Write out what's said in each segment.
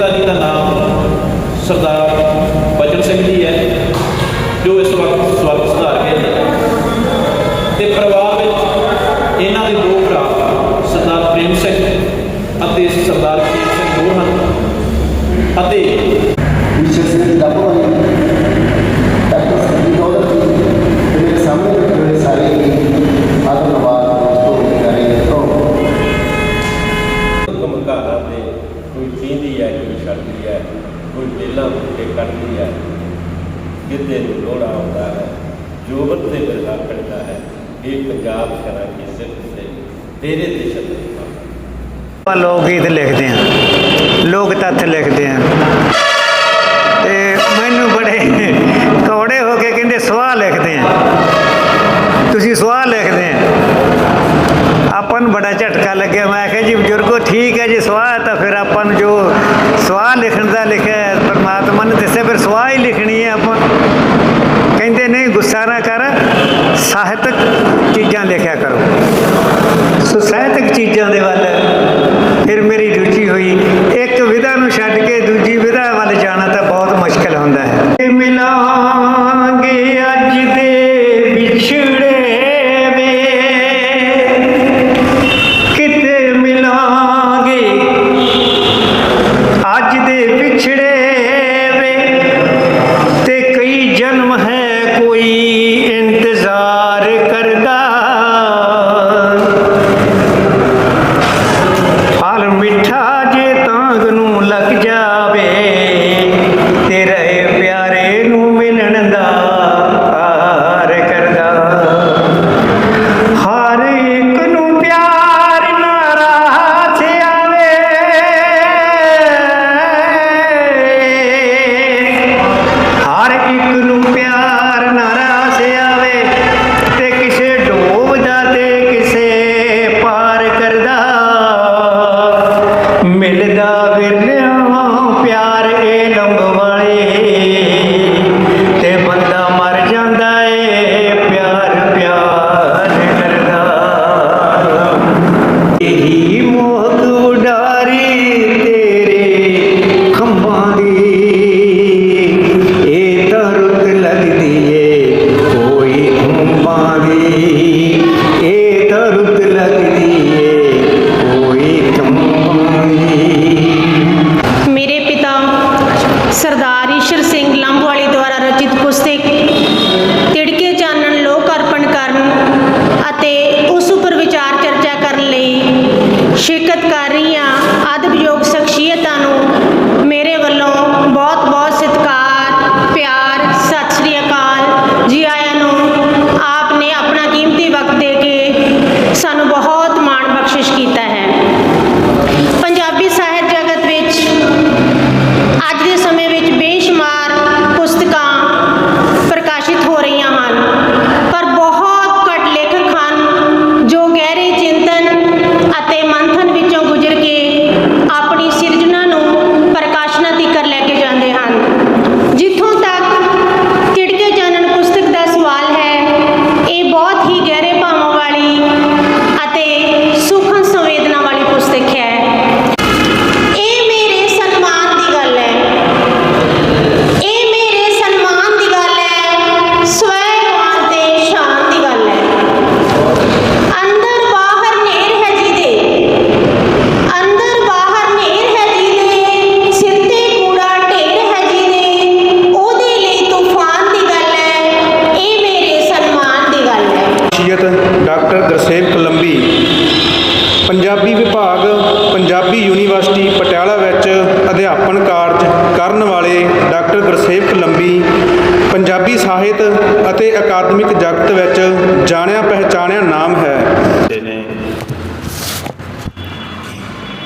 ਪਿਤਾ ਜੀ ਦਾ ਨਾਮ ਸਰਦਾਰ ਬਚਨ ਸਿੰਘ ਜੀ ਹੈ, ਜੋ ਇਸ ਵਕਤ ਸਵਰਗ ਸੁਧਾਰ ਗਏ ਨੇ। ਤੇ ਪਰਿਵਾਰ ਵਿੱਚ ਇਹਨਾਂ ਦੇ ਦੋ ਭਰਾ ਸਰਦਾਰ ਪ੍ਰੇਮ ਸਿੰਘ ਅਤੇ ਸਰਦਾਰ ਕੀਰਤ ਸਿੰਘ ਦੋ ਹਨ। ਅਤੇ ਤੇਰੇ ਤੇ ਸ਼ਬਦ ਲੋਕ ਗੀਤ ਲਿਖਦੇ ਆ ਲੋਕ ਤੱਥ ਲਿਖਦੇ ਆ ਤੇ ਮੈਨੂੰ ਬੜੇ ਕੌੜੇ ਹੋ ਕੇ ਕਹਿੰਦੇ ਸਵਾਹ ਲਿਖਦੇ ਆ ਤੁਸੀਂ ਸਵਾਹ ਲਿਖਦੇ ਆ ਆਪਾਂ ਨੂੰ ਬੜਾ ਝਟਕਾ ਲੱਗਿਆ। ਮੈਂ ਕਿਹਾ ਜੀ, ਬਜ਼ੁਰਗੋ, ਠੀਕ ਹੈ ਜੀ ਸਵਾਹ ਤਾਂ ਫਿਰ ਆਪਾਂ ਨੂੰ ਜੋ ਸਵਾਹ ਲਿਖਣ ਦਾ ਲਿਖਿਆ ਪਰਮਾਤਮਾ ਨੇ ਦੱਸਿਆ, ਫਿਰ ਸਵਾਹ ਹੀ ਲਿਖਣੀ ਹੈ ਆਪਾਂ। ਕਹਿੰਦੇ, ਨਹੀਂ, ਗੁੱਸਾ ਨਾ ਕਰ। ਸਾਹਿਤਕ ਚੀਜ਼ਾਂ ਦੇ ਵੱਲ। ਫਿਰ ਮੇਰੀ ਰੁਚੀ ਹੋਈ। ਇੱਕ ਵਿਧਾ ਨੂੰ ਛੱਡ ਕੇ ਦੂਜੀ ਵਿਧਾ ਵੱਲ ਜਾਣਾ ਤਾਂ ਬਹੁਤ ਮੁਸ਼ਕਲ ਹੁੰਦਾ ਹੈ। ਮਿਲਾਂਗੇ ਅੱਜ ਦੇ ਵਿਛੜੇ ਜਨਮ ਹੈ ਕੋਈ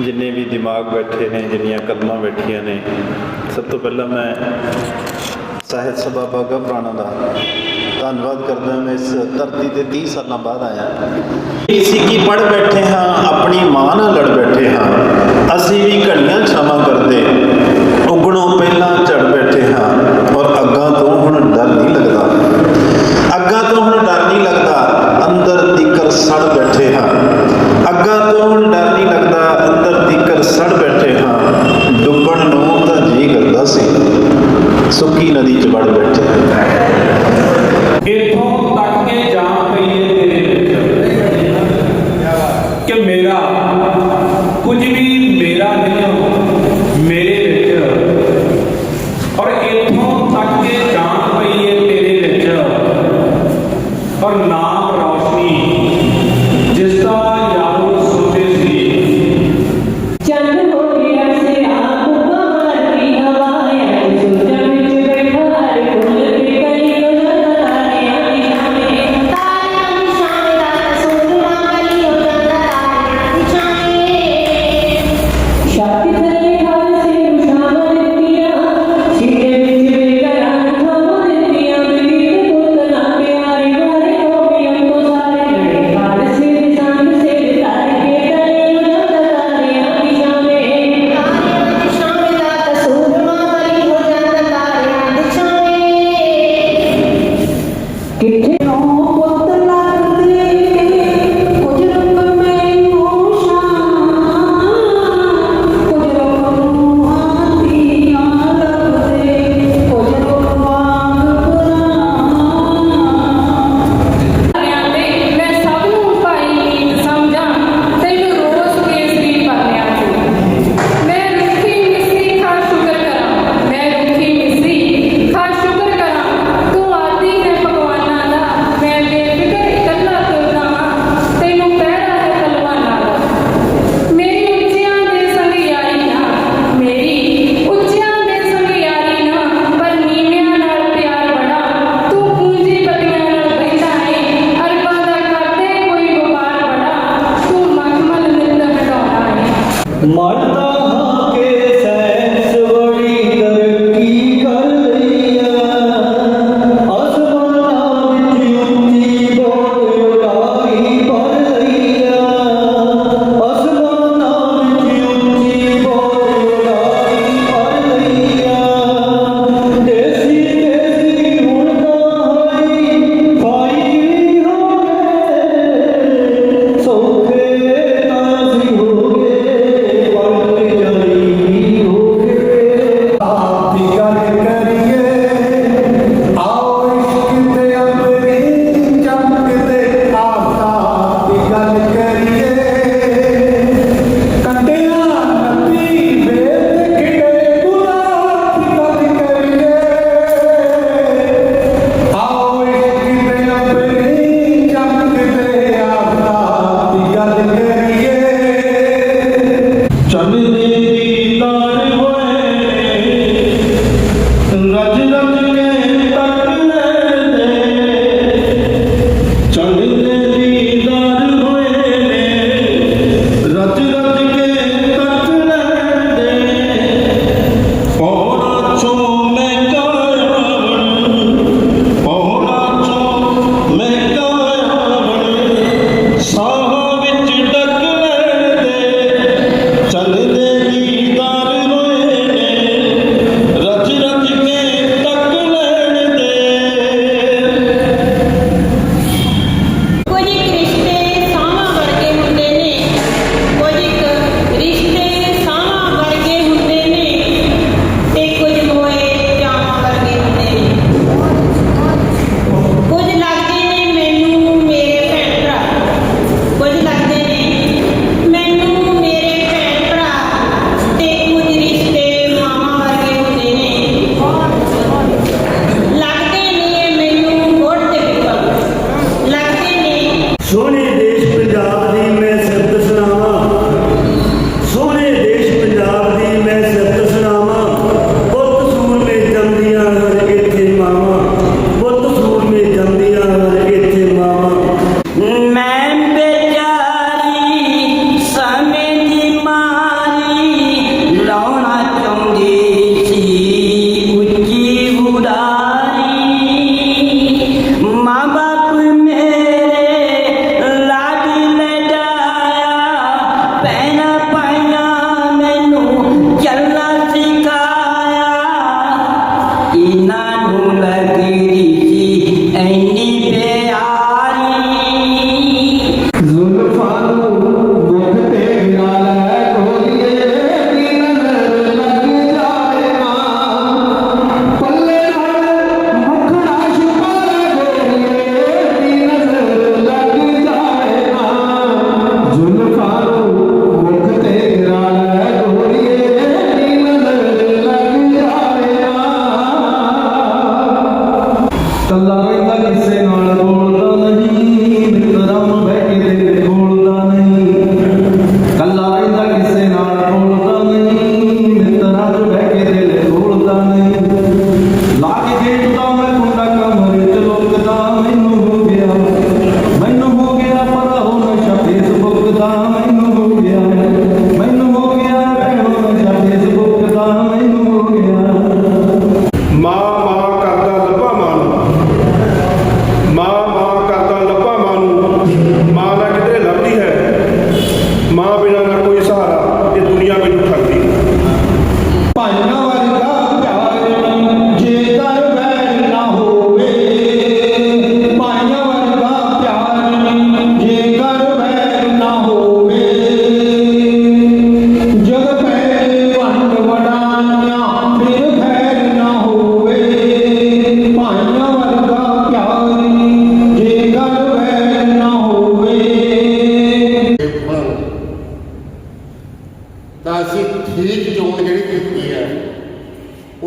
ਜਿੰਨੇ ਵੀ ਦਿਮਾਗ ਬੈਠੇ ਨੇ, ਜਿੰਨੀਆਂ ਕਦਮਾਂ ਬੈਠੀਆਂ ਨੇ, ਸਭ ਤੋਂ ਪਹਿਲਾਂ ਮੈਂ ਸਾਹਿਤ ਸਭਾ ਬਾਗਾ ਪ੍ਰਾਣਾ ਦਾ ਧੰਨਵਾਦ ਕਰਦਾ ਮੈਂ ਇਸ ਧਰਤੀ ਤੇ 30 ਸਾਲਾਂ ਬਾਅਦ ਆਇਆ। ਇਸੀ ਕੀ ਪੜ ਬੈਠੇ ਹਾਂ, ਆਪਣੀ ਮਾਂ ਨਾਲ ਲੜ ਬੈਠੇ ਹਾਂ। ਅਸੀਂ ਵੀ ਘੜੀਆਂ ਛਾਵਾਂ ਕਰਦੇ, ਉਗਣੋਂ ਪਹਿਲਾਂ ਝੜ ਬੈਠੇ ਹਾਂ। Які ਹੈ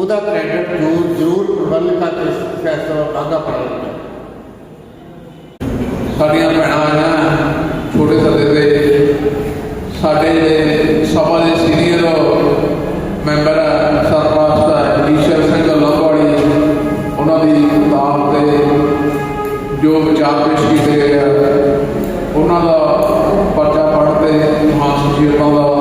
ਉਹਦਾ ਕ੍ਰੈਡਿਟ ਜ਼ਰੂਰ ਜ਼ਰੂਰ ਪ੍ਰਬੰਧਕਾਂ ਤੇ ਫੈਸਲਾ ਲਾਗਾ ਪੜੇਗਾ ਸਾਡੀਆਂ ਭੈਣਾਂ ਆਈਆਂ ਛੋਟੇ ਸੱਦੇ ਦੇ, ਸਾਡੇ ਦੇ ਸਭਾ ਦੇ ਸੀਨੀਅਰ ਮੈਂਬਰ ਸਰਪੰਚ ਦਾ ਈਸ਼ਰ ਸਿੰਘ ਲੋਹਾੜੀ ਉਹਨਾਂ ਦੀ ਕਿਤਾਬ ਤੇ ਜੋ ਵਿਚਾਰ ਪੇਸ਼ ਕੀਤੇ ਗਏ ਉਹਨਾਂ ਦਾ ਪਰਚਾ ਪੜ੍ਹ ਕੇ ਸੁਚੇਤਾਂ ਦਾ